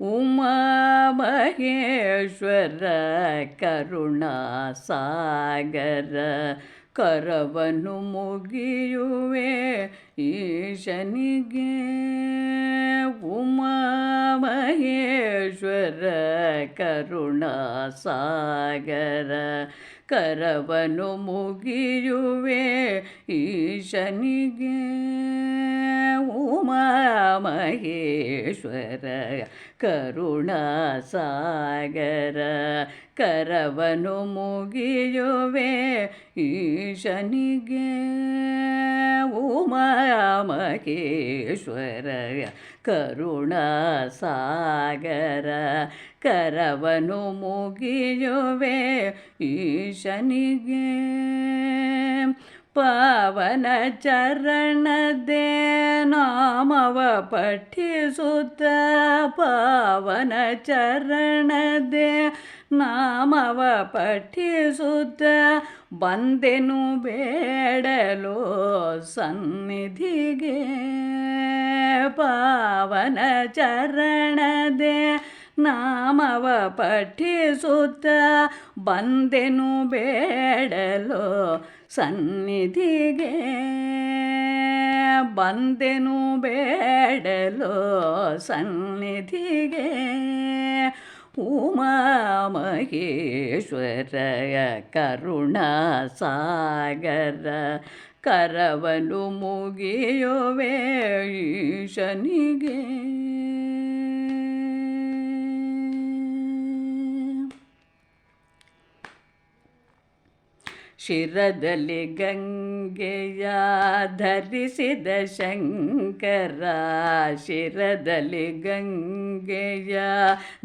ಉಮಾ ಕರುಣಾಸಾಗರ ಕರವನು ಮುಗಿಯುವೆ ಈಶನಿಗೆ. ಉಮಾ ಮಹೇಶ್ವರ ಕರವನ್ನು ಮುಗಿಯುವೆ ಈಶನಿಗೆ ಉಮಾ ಮಹೇಶ್ವರ ಕರುಣಾ ಸಾಗರ. ಕರವನು ಮುಗಿಯುವೆ ಈಶನಿಗೆ ಉಮಾ ಮಹೇಶ್ವರ ಕರುಣಾ ಸಾಗರ ಕರವನು ಮುಗಿಯುವೆ ಈಶನಿಗೆ ಪಾವನ ಚರಣದೆ ನಾಮವ ಪಠಿಸುತ್ತ ಪಾವನ ಚರಣದೆ ನಾಮವ ಪಠಿಸುತ್ತ ಬಂದೆನು ಬೇಡಲು ಸನ್ನಿಧಿಗೆ. ಪಾವನ ಚರಣದೆ ನಾಮವ ಪಠಿಸುತ್ತ ಬಂದೆನು ಬೇಡಲು ಸನ್ನಿಧಿಗೆ. ಬಂದೆನು ಬೇಡಲು ಸನ್ನಿಧಿಗೆ. ಉಮಾ ಕರುಣ ಕರುಣಾ ಸಾಗರ ಕರವನು ಮುಗಿಯುವೆ ಈಶನಿಗೆ. ಶಿರದಲ್ಲಿ ಗಂಗೆಯ ಧರಿಸಿದ ಶಂಕರ ಶಿರದಲ್ಲಿ ಗಂಗೆಯ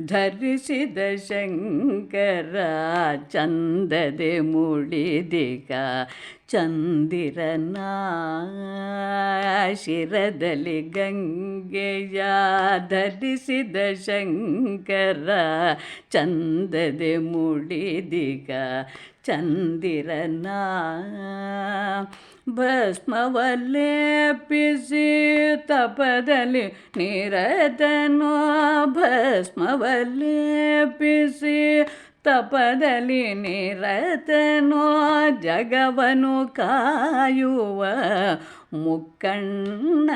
ಧರಿಸಿದ ಶಂಕರ ಚಂದದೆ ಮುಡಿದಿಗ ಚಂದಿರನ ಶಿರದಲ್ಲಿ ಗಂಗೆಯ ಧರಿಸಿದ ಶಂಕರ ಚಂದದೆ ಮುಡಿದಿಗ ಚಂದಿರನ. ಭಸ್ಮವಲ್ಲೇಪಿಸಿ ತಪದಲ್ಲಿ ನಿರತನೋ ಭಸ್ಮವಲ್ಲೇಪಿಸಿ ತಪದಲ್ಲಿ ನಿರತನೋ ಜಗವನು ಕಾಯುವ ಮುಕ್ಕಣ್ಣ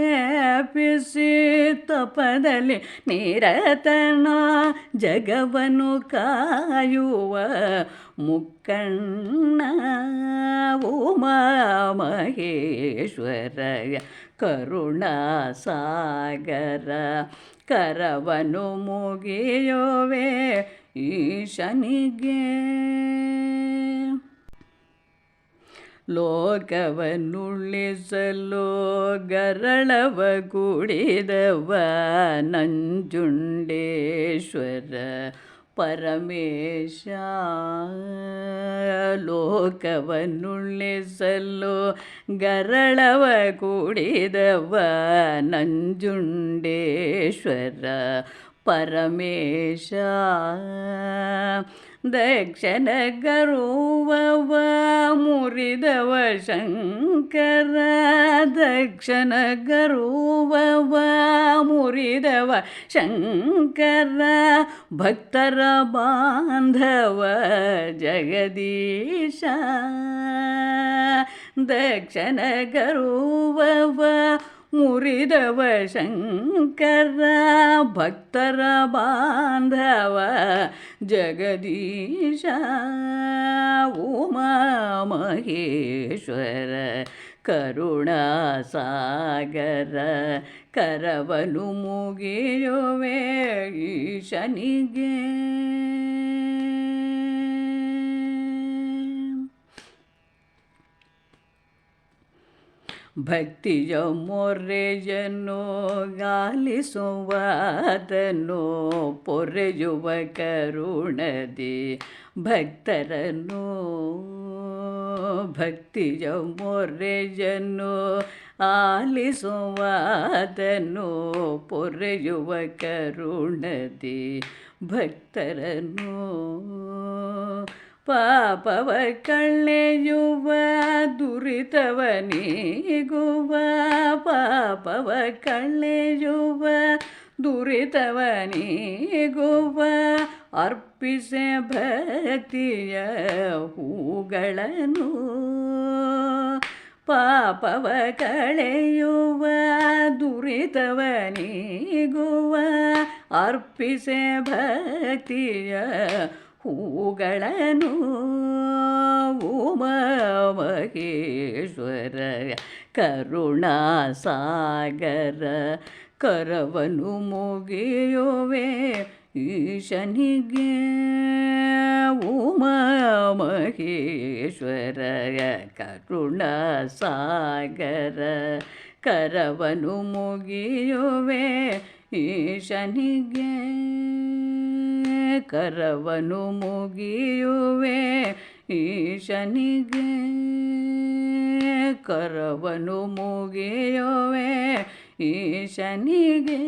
ಭಸ್ಮವನ್ನೇಪಿಸಿ ತಪದಲ್ಲಿ ನಿರತನೋ ಜಗವನು ಕಾಯುವ ಮುಕ್ಕಣ್ಣ ಉಮಾ ಮಹೇಶ್ವರ ಕರುಣಾ ಸಾಗರ ಕರವನು ಮುಗಿಯೋವೆ ಈಶನಿಗೆ. ಲೋಕವನ್ನುಳಿಸಲು ಗರಳವ ಕುಡಿದವ ನಂಜುಂಡೇಶ್ವರ ಪರಮೇಶ ಲೋಕವನ್ನುಳ್ಳಿಸಲು ಗರಳವ ಕೂಡಿದವ ನಂಜುಂಡೇಶ್ವರ ಪರಮೇಶ. ದಕ್ಷಿಣ ಗರುವವ ಮುರಿದವ ಶಂಕರ. ದಕ್ಷಿಣ ಗರುವವ ಮುರಿದವ ಶಂಕರ ಭಕ್ತರ ಬಾಂಧವ ಜಗದೀಶ ದಕ್ಷಿಣ ಗರುವವ ಮುರಿದವ ಶಂಕರ ಭಕ್ತರ ಬಾಂಧವ ಜಗದೀಶ ಉಮಾ ಮಹೇಶ್ವರ ಕರುಣಾ ಸಾಗರ ಕರವನು ಮುಗಿಯುವೆ ಈಶನಿಗೆ ಭಕ್ತಿಯ ಮೊರೆಯನ್ನು ಗಾಲಿಸುವಾತನು ಪೊರೆಯುವ ಕರುಣದಿ ಭಕ್ತರನ್ನು ಭಕ್ತಿಯ ಮೊರೆಯನ್ನು ಆಲಿಸುವಾದನು ಪೊರೆಯುವ ಕರುಣದಿ ಭಕ್ತರನು ಪಾಪವ ಕಳ್ಳೆಯುವ ದುರಿತವ ನೀಗುವ ಪಾಪವ ಪಾಪವ ಕಳೆಯುವ ದುರಿತವ ನೀಗುವ ಅರ್ಪಿಸೆ ಭಕ್ತಿಯ ಹೂಗಳನ್ನು. ಪಾಪವ ಕಳೆಯುವ ದುರಿತವನಿಗುವ ಅರ್ಪಿಸೆ ಭಕ್ತಿಯ ಹೂಗಳನ್ನು. ಉಮಹೇಶ್ವರ ಕರುಣಾ ಕರುಣಾಸಾಗರ ಕರವನು ಮುಗಿಯುವೆ. ಈಶನಿಗೆ ಉಮಾ ಕರುಣ ಸಾಗರ ಕರವನು ಮುಗಿಯುವೆ. ಈಶನಿಗೆ ಕರವನು ಮುಗಿಯುವೆ. ಈಶನಿಗೆ ಕರವನು ಮುಗಿಯುವೆ ಈಶನಿಗೆ